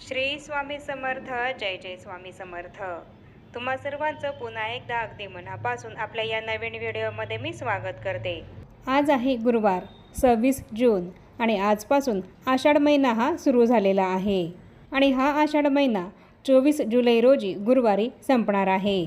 श्री स्वामी समर्थ जय जय स्वामी समर्थ. तुम्हा सर्वांचं पुन्हा एकदा अगदी मनापासून आपल्या या नवीन व्हिडिओमध्ये मी स्वागत करते. आज आहे गुरुवार सव्वीस जून आणि आजपासून आषाढ महिना हा सुरू झालेला आहे. आणि हा आषाढ महिना चोवीस जुलै रोजी गुरुवारी संपणार आहे.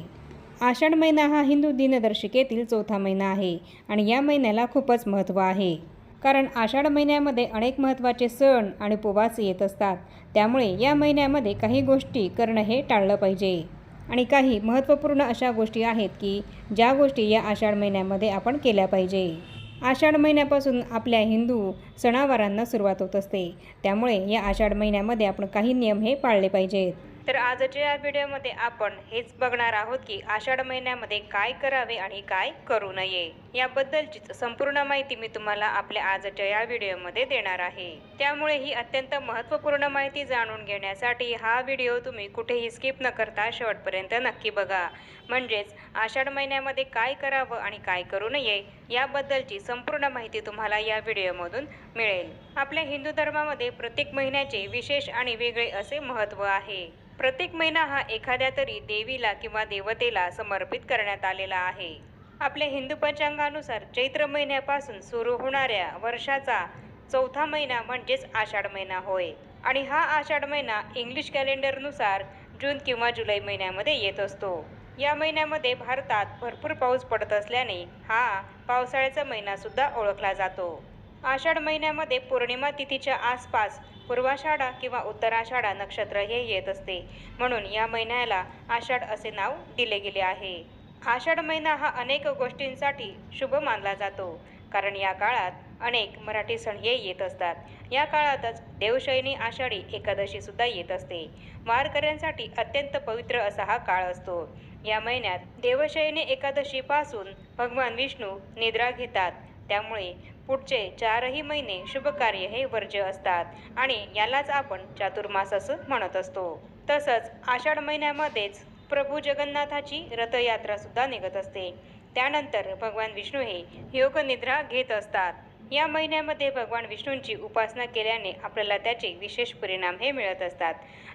आषाढ महिना हा हिंदू दिनदर्शिकेतील चौथा महिना आहे आणि या महिन्याला खूपच महत्त्व आहे. कारण आषाढ महिन्यामध्ये अनेक महत्त्वाचे सण आणि उपवास येत असतात. त्यामुळे या महिन्यामध्ये काही गोष्टी करणं हे टाळलं पाहिजे. आणि काही महत्त्वपूर्ण अशा गोष्टी आहेत की ज्या गोष्टी या आषाढ महिन्यामध्ये आपण केल्या पाहिजे. आषाढ महिन्यापासून आपल्या हिंदू सणावारांना सुरुवात होत असते. त्यामुळे या आषाढ महिन्यामध्ये आपण काही नियम हे पाळले पाहिजेत. तर आजच्या या व्हिडिओमध्ये आपण हेच बघणार आहोत की आषाढ महिन्यामध्ये काय करावे आणि काय करू नये. याबद्दलचीच संपूर्ण माहिती मी तुम्हाला आपल्या आजच्या या व्हिडिओमध्ये देणार आहे. त्यामुळे ही अत्यंत महत्त्वपूर्ण माहिती जाणून घेण्यासाठी हा व्हिडिओ तुम्ही कुठेही स्किप न करता शेवटपर्यंत नक्की बघा. म्हणजेच आषाढ महिन्यामध्ये काय करावं आणि काय करू नये याबद्दलची संपूर्ण माहिती तुम्हाला या व्हिडिओमधून मिळेल. आपल्या हिंदू धर्मामध्ये प्रत्येक महिन्याचे विशेष आणि वेगळे असे महत्त्व आहे. प्रत्येक महिना हा एखाद्या तरी देवीला किंवा देवतेला समर्पित करण्यात आलेला आहे. आपल्या हिंदू पंचांगानुसार चैत्र महिन्यापासून सुरू होणाऱ्या वर्षाचा चौथा महिना म्हणजेच आषाढ महिना होय. आणि हा आषाढ महिना इंग्लिश कॅलेंडरनुसार जून किंवा जुलै महिन्यामध्ये येत असतो. या महिन्यामध्ये भारतात भरपूर पाऊस पडत असल्याने हा पावसाळ्याचा महिनासुद्धा ओळखला जातो. आषाढ महिन्यामध्ये पौर्णिमा तिथीच्या आसपास पूर्वाषाढा किंवा उत्तराषाढा नक्षत्र हे येत असते. म्हणून या महिन्याला आषाढ असे नाव दिले गेले आहे. आषाढ महिना हा अनेक गोष्टींसाठी शुभ मानला जातो. कारण या काळात अनेक मराठी सण हे येत असतात. या काळातच देवशयनी आषाढी एकादशी सुद्धा येत असते. वारकऱ्यांसाठी अत्यंत पवित्र असा हा काळ असतो. या महिन्यात देवशयनी एकादशीपासून भगवान विष्णू निद्रा घेतात. त्यामुळे पुढचे चारही महिने शुभ कार्य हे वर्ज्य असतात आणि यालाच आपण चातुर्मास असं म्हणत असतो. तसंच आषाढ महिन्यामध्येच प्रभू जगन्नाथाची रथयात्रा सुद्धा निघत असते. त्यानंतर भगवान विष्णू हे योग निद्रा घेत असतात. या महिन्यामध्ये भगवान विष्णूंची उपासना केल्याने आपल्याला त्याचे विशेष परिणाम हे मिळत असतात.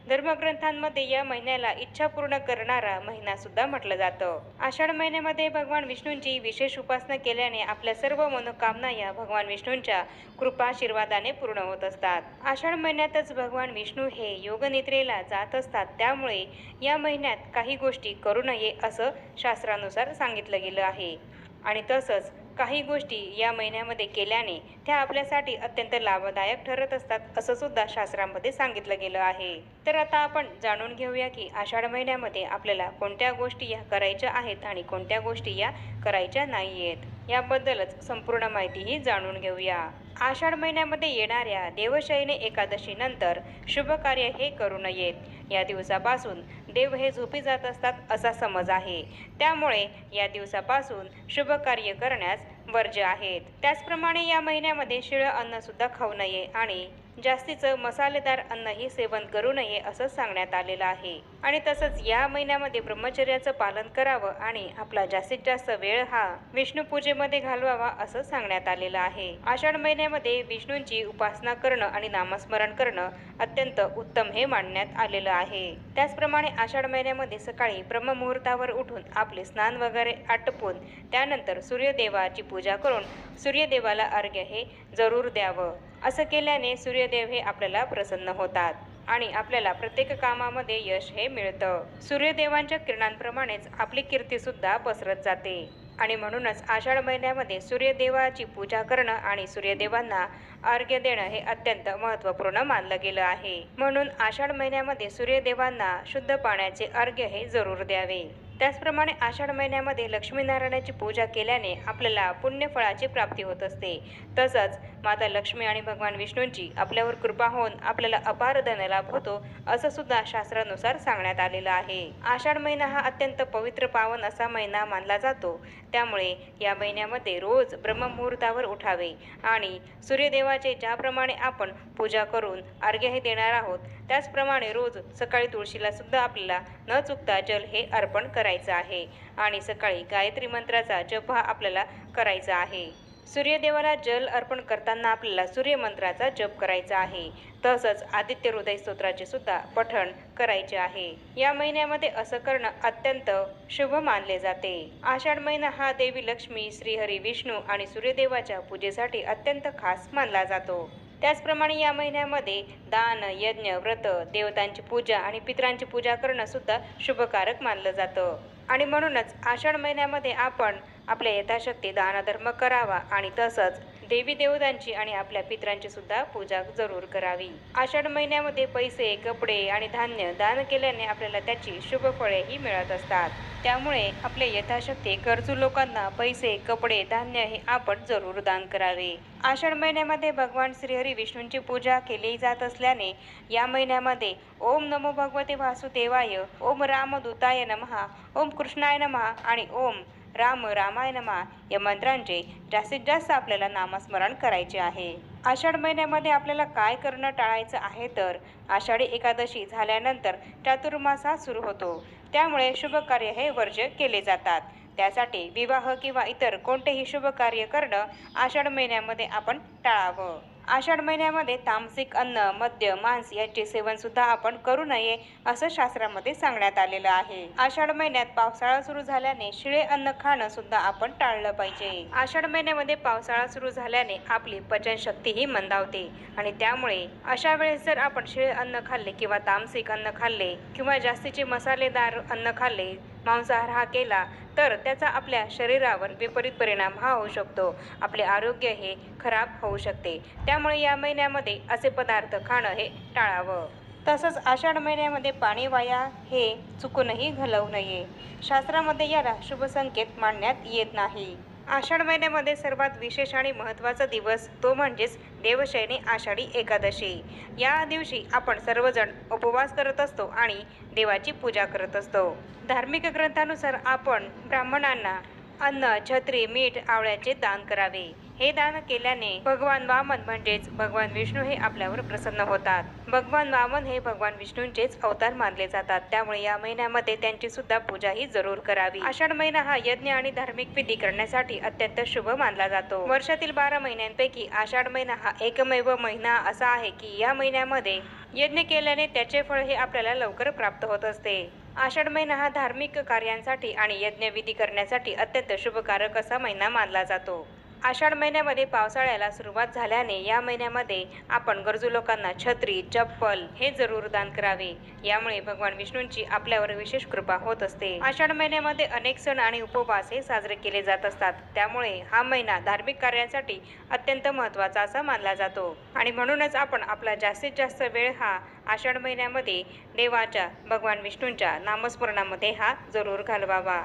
धर्मग्रंथांमध्ये या महिन्याला इच्छा पूर्ण करणारा महिना सुद्धा म्हटलं जातं. आषाढ महिन्यामध्ये भगवान विष्णूंची विशेष उपासना केल्याने आपल्या सर्व मनोकामना या भगवान विष्णूंच्या कृपाशीर्वादाने पूर्ण होत असतात. आषाढ महिन्यातच भगवान विष्णू हे योगनिद्रेला जात असतात. त्यामुळे या महिन्यात काही गोष्टी करू नये असं शास्त्रानुसार सांगितलं गेलं आहे. आणि तसंच काही गोष्टी या महिन्यामध्ये केल्याने त्या आपल्यासाठी अत्यंत लाभदायक ठरत असतात असं सुद्धा शास्त्रामध्ये सांगितलं गेलं आहे. तर आता आपण जाणून घेऊया की आषाढ महिन्यामध्ये आपल्याला कोणत्या गोष्टी या करायच्या आहेत आणि कोणत्या गोष्टी या करायच्या नाही आहेत याबद्दलच संपूर्ण माहितीही जाणून घेऊया. आषाढ महिन्यामध्ये येणाऱ्या देवशयने एकादशीनंतर शुभ कार्य हे करू नयेत. या दिवसापासून देव हे झोपी जात असतात असा समज आहे. त्यामुळे या दिवसापासून शुभ कार्य करण्यास वर्ज्य आहेत. त्याचप्रमाणे या महिन्यामध्ये शिळं अन्न सुद्धा खाऊ नये आणि जास्तीचं मसालेदार अन्नही सेवन करू नये असं सांगण्यात आलेलं आहे. आणि तसंच या महिन्यामध्ये ब्रह्मचर्याचं पालन करावं आणि आपला जास्तीत जास्त वेळ हा विष्णू पूजेमध्ये घालवावा असं सांगण्यात आलेलं आहे. आषाढ महिन्यामध्ये विष्णूंची उपासना करणं आणि नामस्मरण करणं अत्यंत उत्तम हे मानण्यात आलेलं आहे. त्याचप्रमाणे आषाढ महिन्यामध्ये सकाळी ब्रह्ममुहूर्तावर उठून आपले स्नान वगैरे आटपून त्यानंतर सूर्यदेवाची पूजा करून सूर्यदेवाला अर्घ्य हे जरूर द्यावं. असं केल्याने सूर्यदेव हे आपल्याला प्रसन्न होतात आणि आपल्याला प्रत्येक कामामध्ये यश हे मिळतं. सूर्यदेवांच्या किरणांप्रमाणेच आपली कीर्तीसुद्धा पसरत जाते. आणि म्हणूनच आषाढ महिन्यामध्ये सूर्यदेवाची पूजा करणं आणि सूर्यदेवांना अर्घ्य देणं हे अत्यंत महत्त्वपूर्ण मानलं गेलं आहे. म्हणून आषाढ महिन्यामध्ये सूर्यदेवांना शुद्ध पाण्याचे अर्घ्य हे जरूर द्यावे. त्याचप्रमाणे आषाढ महिन्यामध्ये लक्ष्मीनारायणाची पूजा केल्याने आपल्याला पुण्यफळाची प्राप्ती होत असते. तसंच माता लक्ष्मी आणि भगवान विष्णूंची आपल्यावर कृपा होऊन आपल्याला अपार धनलाभ होतो असं सुद्धा शास्त्रानुसार सांगण्यात आलेलं आहे. आषाढ महिना हा अत्यंत पवित्र पावन असा महिना मानला जातो. त्यामुळे या महिन्यामध्ये रोज ब्रह्ममुहूर्तावर उठावे आणि सूर्यदेवाचे ज्याप्रमाणे आपण पूजा करून अर्घ्यही देणार आहोत त्याचप्रमाणे रोज सकाळी तुळशीला सुद्धा आपल्याला न चुकता जल हे अर्पण करायचं आहे. आणि सकाळी गायत्री मंत्राचा जप हा आपल्याला करायचा आहे. सूर्यदेवाला जल अर्पण करताना आपल्याला सूर्यमंत्राचा जप करायचा आहे. तसंच आदित्य हृदय स्तोत्राचे सुद्धा पठण करायचे आहे. या महिन्यामध्ये असं करणं अत्यंत शुभ मानले जाते. आषाढ महिना हा देवी लक्ष्मी श्रीहरी विष्णू आणि सूर्यदेवाच्या पूजेसाठी अत्यंत खास मानला जातो. त्याचप्रमाणे या महिन्यामध्ये दान यज्ञ व्रत देवतांची पूजा आणि पितरांची पूजा करणं सुद्धा शुभकारक मानलं जातं. आणि म्हणूनच आषाढ महिन्यामध्ये आपण आपल्या यथाशक्ती दानधर्म करावा आणि तसंच देवी देवतांची आणि आपल्या पित्रांची सुद्धा पूजा जरूर करावी. आषाढ महिन्यामध्ये पैसे कपडे आणि धान्य दान केल्याने आपल्याला त्याची शुभ फळेही मिळत असतात. त्यामुळे आपले यथाशक्ती गरजू लोकांना पैसे कपडे धान्य हे आपण जरूर दान करावे. आषाढ महिन्यामध्ये भगवान श्रीहरी विष्णूंची पूजा केली जात असल्याने या महिन्यामध्ये ओम नमो भगवते वासुदेवाय ओम रामदूताय नमः ओम कृष्णाय नमः आणि ओम राम रामायणमा या मंत्रांचे जास्तीत जास्त आपल्याला नामस्मरण करायचे आहे. आषाढ महिन्यामध्ये आपल्याला काय करणं टाळायचं आहे तर आषाढी एकादशी झाल्यानंतर चातुर्मासा सुरू होतो. त्यामुळे शुभ कार्य हे वर्ज्य केले जातात. त्यासाठी विवाह किंवा इतर कोणतेही शुभ कार्य करणं आषाढ महिन्यामध्ये आपण टाळावं. आषाढ महिन्यामध्ये तामसिक अन्न मद्य मांस याचे सेवन सुद्धा आपण करू नये असं शास्त्रामध्ये सांगण्यात आलेलं आहे. आषाढ महिन्यात पावसाळा सुरू झाल्याने शिळे अन्न खाणं सुद्धा आपण टाळलं पाहिजे. आषाढ महिन्यामध्ये पावसाळा सुरू झाल्याने आपली पचनशक्तीही मंदावते आणि त्यामुळे अशा वेळेस जर आपण शिळे अन्न खाल्ले किंवा तामसिक अन्न खाल्ले किंवा जास्तीचे मसालेदार अन्न खाल्ले मांसाहार हा केला तर त्याचा आपल्या शरीरावर विपरीत परिणाम हा होऊ शकतो. आपले आरोग्य हे खराब होऊ शकते. त्यामुळे या महिन्यामध्ये असे पदार्थ खाणं हे टाळावं. तसंच आषाढ महिन्यामध्ये पाणी वाया हे चुकूनही घालवू नये. शास्त्रामध्ये याला शुभसंकेत मांडण्यात मानण्यात येत नाही. आषाढ महिन्यामध्ये सर्वात विशेष आणि महत्त्वाचा दिवस तो म्हणजेच देवशयनी आषाढी एकादशी. या दिवशी आपण सर्वजण उपवास करत असतो आणि देवाची पूजा करत असतो. धार्मिक ग्रंथानुसार आपण ब्राह्मणांना अन्न छत्री मीठ आवळ्याचे दान करावे. हे दान केल्याने भगवान वामन म्हणजेच भगवान विष्णू हे आपल्यावर प्रसन्न होतात. भगवान वामन हे भगवान विष्णूंचेच अवतार मानले जातात. त्यामुळे या महिन्यामध्ये त्यांची सुद्धा पूजा ही जरूर करावी. आषाढ महिना हा यज्ञ आणि धार्मिक विधी करण्यासाठी अत्यंत शुभ मानला जातो. वर्षातील बारा महिन्यांपैकी आषाढ महिना हा एकमेव महिना असा आहे की या महिन्यामध्ये यज्ञ केल्याने त्याचे फळ हे आपल्याला लवकर प्राप्त होत असते. आषाढ महिना हा धार्मिक कार्यांसाठी आणि यज्ञविधी करण्यासाठी अत्यंत शुभकारक असा महिना मानला जातो. आषाढ महिन्यामध्ये पावसाळ्याला सुरुवात झाल्याने या महिन्यामध्ये आपण गरजू लोकांना छत्री चप्पल हे जरूर दान करावे. यामुळे भगवान विष्णूंची आपल्यावर विशेष कृपा होत असते. आषाढ महिन्यामध्ये अनेक सण आणि उपवास हे साजरे केले जात असतात. त्यामुळे हा महिना धार्मिक कार्यासाठी अत्यंत महत्त्वाचा असा मानला जातो. आणि म्हणूनच आपण आपला जास्तीत जास्त वेळ हा आषाढ महिन्यामध्ये देवाच्या भगवान विष्णूंच्या नामस्मरणामध्ये हा जरूर घालवावा.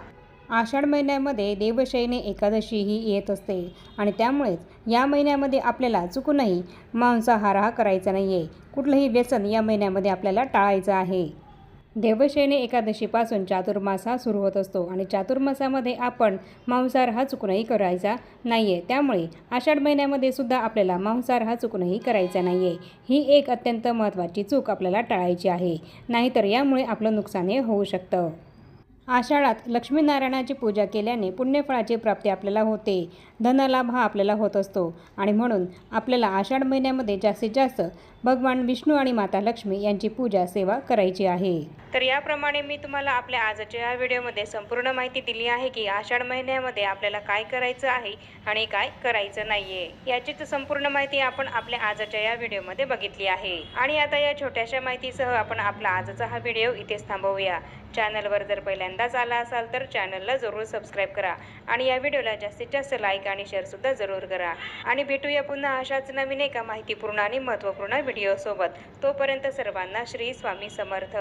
आषाढ महिन्यामध्ये देवशयनी एकादशीही येत असते आणि त्यामुळेच या महिन्यामध्ये आपल्याला चुकूनही मांसाहार हा करायचा नाही आहे कुठलंही व्यसन या महिन्यामध्ये आपल्याला टाळायचं आहे. देवशयनी एकादशीपासून चातुर्मास हा सुरू होत असतो आणि चातुर्मासामध्ये आपण मांसाहार हा चुकूनही करायचा नाही आहे त्यामुळे आषाढ महिन्यामध्ये सुद्धा आपल्याला मांसाहार हा चुकूनही करायचा नाही आहे ही एक अत्यंत महत्त्वाची चूक आपल्याला टाळायची आहे. नाहीतर यामुळे आपलं नुकसान हे होऊ शकतं. आषाढात लक्ष्मीनारायणाची पूजा केल्याने पुण्यफळाची प्राप्ती आपल्याला होते. धनलाभ हा आपल्याला होत असतो. आणि म्हणून आपल्याला आषाढ महिन्यामध्ये जास्तीत जास्त भगवान विष्णू आणि माता लक्ष्मी यांची पूजा सेवा करायची आहे. तर याप्रमाणे मी तुम्हाला आपल्या आजच्या या व्हिडिओमध्ये संपूर्ण माहिती दिली आहे की आषाढ महिन्यामध्ये आपल्याला काय करायचं आहे आणि काय करायचं नाहीये. याचीच संपूर्ण माहिती आपण आपल्या आजच्या या व्हिडिओमध्ये बघितली आहे. आणि आता या छोट्याशा माहितीसह आपण आपला आजचा हा व्हिडिओ इथेच थांबवूया. चॅनलवर जर पहिल्यांदाच आला असाल तर चॅनलला जरूर सबस्क्राईब करा आणि या व्हिडिओला जास्तीत जास्त लाईक आणि शेअरसुद्धा जरूर करा. आणि भेटूया पुन्हा अशाच नवीन एका माहितीपूर्ण आणि महत्त्वपूर्ण व्हिडिओसोबत. तोपर्यंत सर्वांना श्री स्वामी समर्थ.